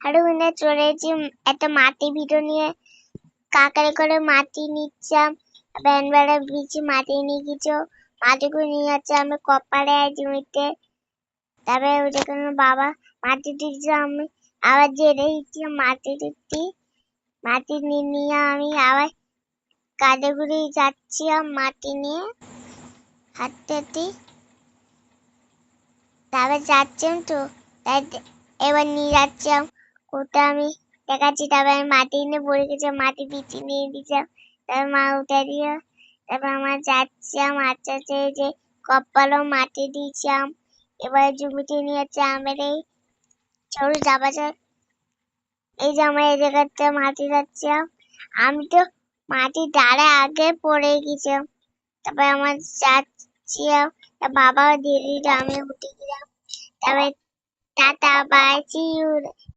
হাঁটু বন্ধে চলে একটা মাটি ভিডিও নিয়ে কাকারে করে মাটি নিচ্ছিলাম ভ্যান ভাড়া দিয়েছি মাটি নিয়ে কিছু মাটিগুলো নিয়ে যাচ্ছে আমি কপারে জমিতে। তারপরে ওই যেখানে বাবা মাটি দিচ্ছে আমি আবার জেনে দিচ্ছি মাটি দিচ্ছি, মাটি নিয়ে নিয়ে আমি আবার ঘুরে যাচ্ছি মাটি নিয়ে হাঁটতে হাঁটতে। তারপর যাচ্ছিলাম তো এবার নিয়ে যাচ্ছিলাম। ওটা আমি দেখাচ্ছি। তারপর আমি মাটি নিয়ে পড়ে গেছে, মাটি বিচি নিয়ে দিয়েছিলাম। তারপর মা উঠে দিয়ে, তারপর আমার যাচ্ছিলাম আস্তে এই যে কপালও মাটি দিয়েছিলাম। এবার জমিতে নিয়ে যাচ্ছে আমার এই ছোট যাক এই যে আমার এই জায়গাতে মাটি যাচ্ছিলাম আমি তো মাটি ডালে আগে পড়ে গেছিলাম তারপর আমার যাচ্ছিলাম বাবাও দিয়ে আমি উঠে গেলাম। তারপরে টাটা বাই সি ইউ